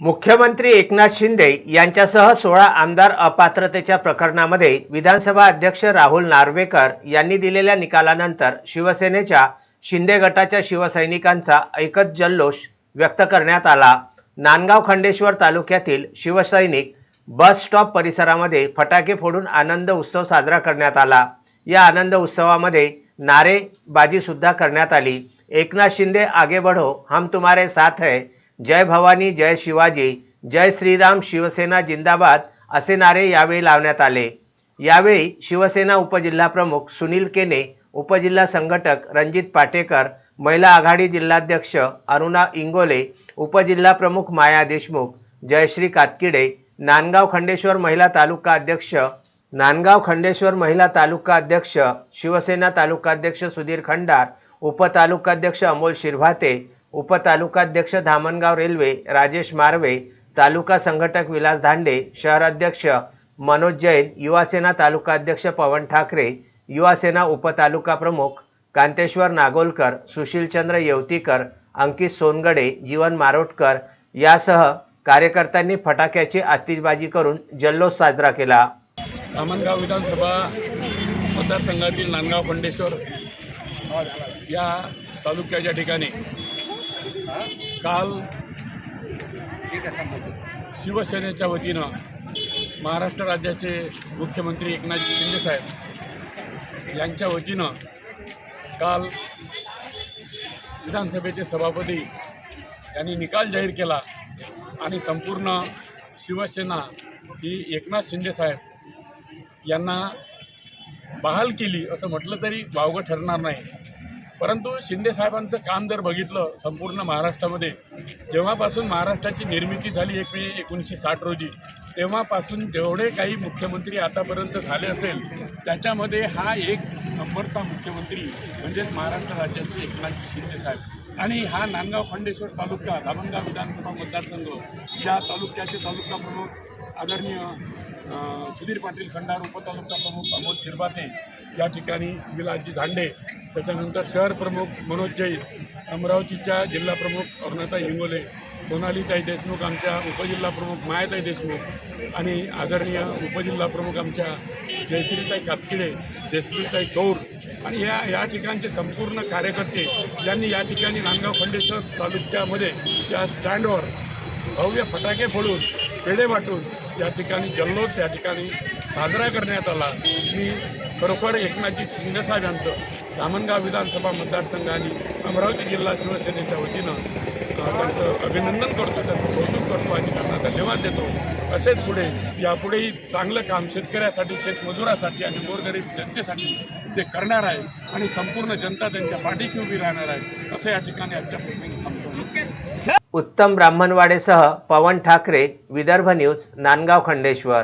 मुख्यमंत्री एकनाथ शिंदे यांच्यासह सोळा आमदार अपात्रतेच्या प्रकरणामध्ये विधानसभा अध्यक्ष राहुल नार्वेकर यांनी दिलेल्या निकालानंतर शिवसेनेच्या शिंदे गटाच्या शिवसैनिकांचा एकच जल्लोष व्यक्त करण्यात आला. नांदगाव खंडेश्वर तालुक्यातील शिवसैनिक बस स्टॉप परिसरामध्ये फटाके फोडून आनंद उत्सव साजरा करण्यात आला. या आनंद उत्सवामध्ये नारेबाजी सुद्धा करण्यात आली. एकनाथ शिंदे आगे बढ़ो हम तुम्हारे साथ है जय भवानी जय शिवाजी जय श्रीराम शिवसेना जिंदाबाद असे नारे यावेळी लावण्यात आले. यावेळी शिवसेना उपजिल्हाप्रमुख सुनील केने उपजिल्हा संघटक रणजित पाटेकर महिला आघाडी जिल्हाध्यक्ष अरुणा इंगोले उपजिल्हा प्रमुख माया देशमुख जयश्री कातकिडे नांदगाव खंडेश्वर महिला तालुका अध्यक्ष नांदगाव खंडेश्वर महिला तालुका अध्यक्ष शिवसेना तालुकाध्यक्ष सुधीर खंडार उपतालुकाध्यक्ष अमोल शिरभाते उपतालुकाध्यक्ष धामणगाव रेल्वे राजेश मार्वे तालुका संघटक विलास धांडे शहराध्यक्ष मनोज जैन युवासेना तालुकाध्यक्ष पवन ठाकरे युवासेना उपतालुका प्रमुख कांतेश्वर नागोलकर सुशीलचंद्र येवतीकर अंकित सोनगडे जीवन मारोटकर यासह कार्यकर्त्यांनी फटाक्याची आतिषबाजी करून जल्लोष साजरा केला. धामणगाव विधानसभा मतदारसंघातील नांदगाव खंडेश्वर या तालुक्याच्या ठिकाणी काल शिवसेनेच्या वतीनं महाराष्ट्र राज्याचे मुख्यमंत्री एकनाथ शिंदेसाहेब यांच्या वतीनं काल विधानसभेचे सभापती यांनी निकाल जाहीर केला आणि संपूर्ण शिवसेना ही एकनाथ शिंदेसाहेब यांना बहाल केली असं म्हटलं तरी वावगं ठरणार नाही. परंतु शिंदे साहेबांचं काम जर बघितलं संपूर्ण महाराष्ट्रामध्ये जेव्हापासून महाराष्ट्राची निर्मिती झाली एक मे एकोणीसशे साठ रोजी तेव्हापासून जेवढे काही मुख्यमंत्री आतापर्यंत झाले असेल त्याच्यामध्ये हा एक नंबरचा मुख्यमंत्री म्हणजेच महाराष्ट्र राज्याचे एकनाथ शिंदे साहेब. आणि हा नांदगाव खंडेश्वर तालुका धामणगाव विधानसभा मतदारसंघ या तालुक्याचे तालुका प्रमुख आदरणीय सुधीर पाटील खंडार उपतालुका प्रमुख अमोद शिरबाते या ठिकाणी विलासजी धांडे त्याच्यानंतर शहर प्रमुख मनोज जैन अमरावतीच्या जिल्हा प्रमुख अरुणाताई हिंगोले सोनालीताई देशमुख आमच्या उपजिल्हा प्रमुख मायाताई देशमुख आणि आदरणीय उपजिल्हा प्रमुख आमच्या जयश्रीताई कातकिडे जयश्रीताई कौर आणि या या ठिकाणचे संपूर्ण कार्यकर्ते यांनी या ठिकाणी नांदगाव खंडेश्वर तालुक्यामध्ये या स्टँडवर भव्य फटाके फोडून पेढे वाटून या ठिकाणी जल्लोष या ठिकाणी साजरा करण्यात आला. मी खरोखर एकनाथजी शिंदेसाहेब यांचं धामणगाव विधानसभा मतदारसंघ आणि अमरावती जिल्हा शिवसेनेच्या वतीनं त्यांचं अभिनंदन करतो त्यांचं कौतुक करतो आणि त्यांना धन्यवाद देतो. असेच पुढे यापुढेही चांगलं काम शेतकऱ्यासाठी शेतमजुरासाठी आणि गोरगरीब जनतेसाठी ते करणार आहे आणि संपूर्ण जनता त्यांच्या पाठीशी उभी राहणार आहे असं या ठिकाणी आजच्या प्रसंगी सांगतो. उत्तम ब्राह्मणवाडेसह पवन ठाकरे विदर्भ न्यूज नांदगाव खंडेश्वर.